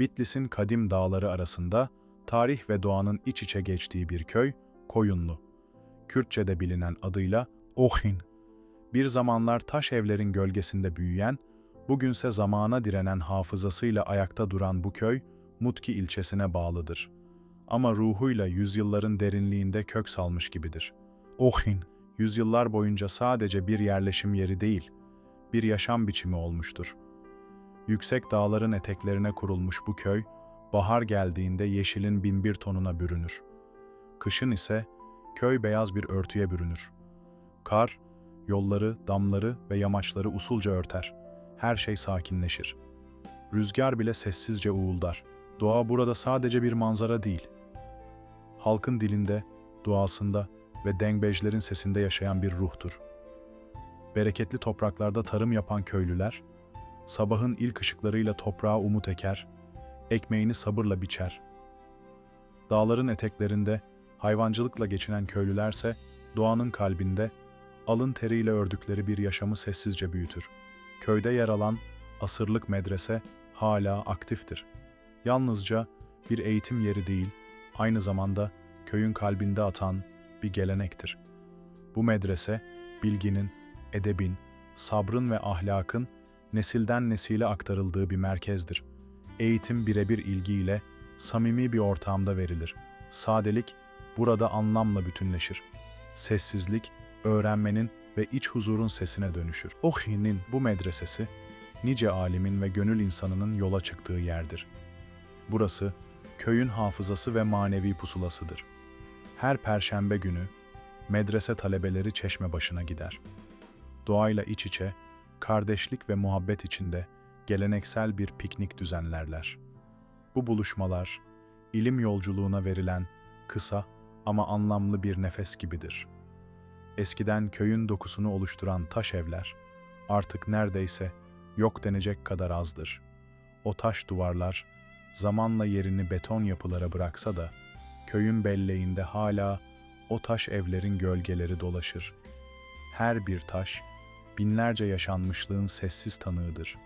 Bitlis'in kadim dağları arasında tarih ve doğanın iç içe geçtiği bir köy, Koyunlu. Kürtçe'de bilinen adıyla Ohin. Bir zamanlar taş evlerin gölgesinde büyüyen, bugünse zamana direnen hafızasıyla ayakta duran bu köy, Mutki ilçesine bağlıdır. Ama ruhuyla yüzyılların derinliğinde kök salmış gibidir. Ohin, yüzyıllar boyunca sadece bir yerleşim yeri değil, bir yaşam biçimi olmuştur. Yüksek dağların eteklerine kurulmuş bu köy, bahar geldiğinde yeşilin binbir tonuna bürünür. Kışın ise köy beyaz bir örtüye bürünür. Kar, yolları, damları ve yamaçları usulca örter. Her şey sakinleşir. Rüzgar bile sessizce uğuldar. Doğa burada sadece bir manzara değil. Halkın dilinde, duasında ve dengbejlerin sesinde yaşayan bir ruhtur. Bereketli topraklarda tarım yapan köylüler, sabahın ilk ışıklarıyla toprağa umut eker, ekmeğini sabırla biçer. Dağların eteklerinde hayvancılıkla geçinen köylülerse doğanın kalbinde alın teriyle ördükleri bir yaşamı sessizce büyütür. Köyde yer alan asırlık medrese hala aktiftir. Yalnızca bir eğitim yeri değil, aynı zamanda köyün kalbinde atan bir gelenektir. Bu medrese bilginin, edebin, sabrın ve ahlakın nesilden nesile aktarıldığı bir merkezdir. Eğitim birebir ilgiyle, samimi bir ortamda verilir. Sadelik burada anlamla bütünleşir. Sessizlik, öğrenmenin ve iç huzurun sesine dönüşür. Ohi'nin bu medresesi, nice alimin ve gönül insanının yola çıktığı yerdir. Burası, köyün hafızası ve manevi pusulasıdır. Her perşembe günü, medrese talebeleri çeşme başına gider. Doğayla iç içe, kardeşlik ve muhabbet içinde geleneksel bir piknik düzenlerler. Bu buluşmalar, ilim yolculuğuna verilen kısa ama anlamlı bir nefes gibidir. Eskiden köyün dokusunu oluşturan taş evler, artık neredeyse yok denecek kadar azdır. O taş duvarlar, zamanla yerini beton yapılara bıraksa da, köyün belleğinde hala o taş evlerin gölgeleri dolaşır. Her bir taş, binlerce yaşanmışlığın sessiz tanığıdır.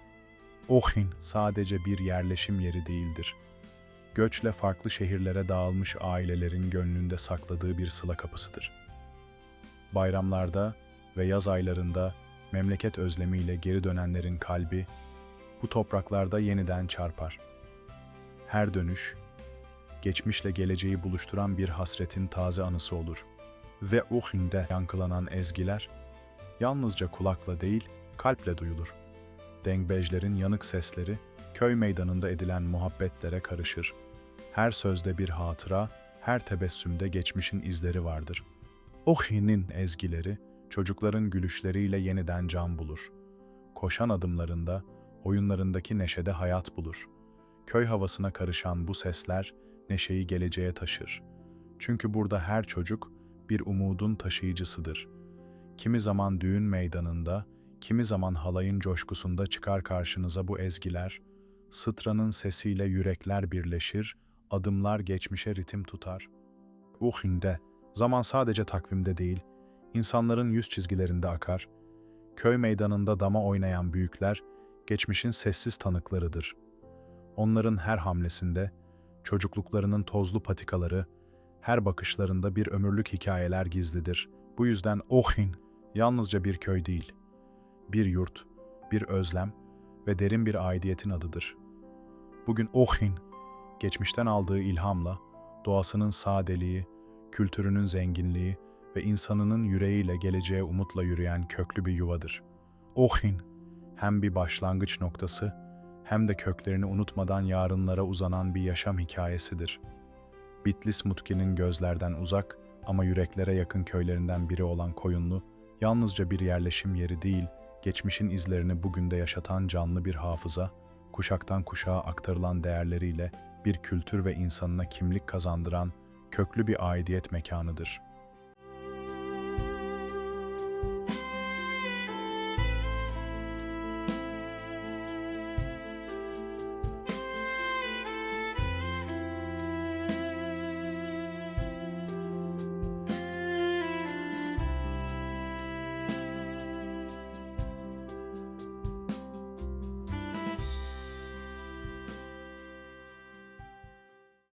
Ohin sadece bir yerleşim yeri değildir. Göçle farklı şehirlere dağılmış ailelerin gönlünde sakladığı bir sıla kapısıdır. Bayramlarda ve yaz aylarında memleket özlemiyle geri dönenlerin kalbi bu topraklarda yeniden çarpar. Her dönüş, geçmişle geleceği buluşturan bir hasretin taze anısı olur. Ve Uhin'de yankılanan ezgiler, yalnızca kulakla değil, kalple duyulur. Dengbejlerin yanık sesleri, köy meydanında edilen muhabbetlere karışır. Her sözde bir hatıra, her tebessümde geçmişin izleri vardır. Ohi'nin ezgileri, çocukların gülüşleriyle yeniden can bulur. Koşan adımlarında, oyunlarındaki neşede hayat bulur. Köy havasına karışan bu sesler, neşeyi geleceğe taşır. Çünkü burada her çocuk bir umudun taşıyıcısıdır. Kimi zaman düğün meydanında, kimi zaman halayın coşkusunda çıkar karşınıza bu ezgiler, sıtranın sesiyle yürekler birleşir, adımlar geçmişe ritim tutar. Uhinde, zaman sadece takvimde değil, insanların yüz çizgilerinde akar. Köy meydanında dama oynayan büyükler, geçmişin sessiz tanıklarıdır. Onların her hamlesinde, çocukluklarının tozlu patikaları, her bakışlarında bir ömürlük hikayeler gizlidir. Bu yüzden Ohin yalnızca bir köy değil, bir yurt, bir özlem ve derin bir aidiyetin adıdır. Bugün Ohin, geçmişten aldığı ilhamla, doğasının sadeliği, kültürünün zenginliği ve insanının yüreğiyle geleceğe umutla yürüyen köklü bir yuvadır. Ohin, hem bir başlangıç noktası, hem de köklerini unutmadan yarınlara uzanan bir yaşam hikayesidir. Bitlis Mutki'nin gözlerden uzak ama yüreklere yakın köylerinden biri olan Koyunlu, yalnızca bir yerleşim yeri değil, geçmişin izlerini bugün de yaşatan canlı bir hafıza, kuşaktan kuşağa aktarılan değerleriyle bir kültür ve insanına kimlik kazandıran köklü bir aidiyet mekanıdır.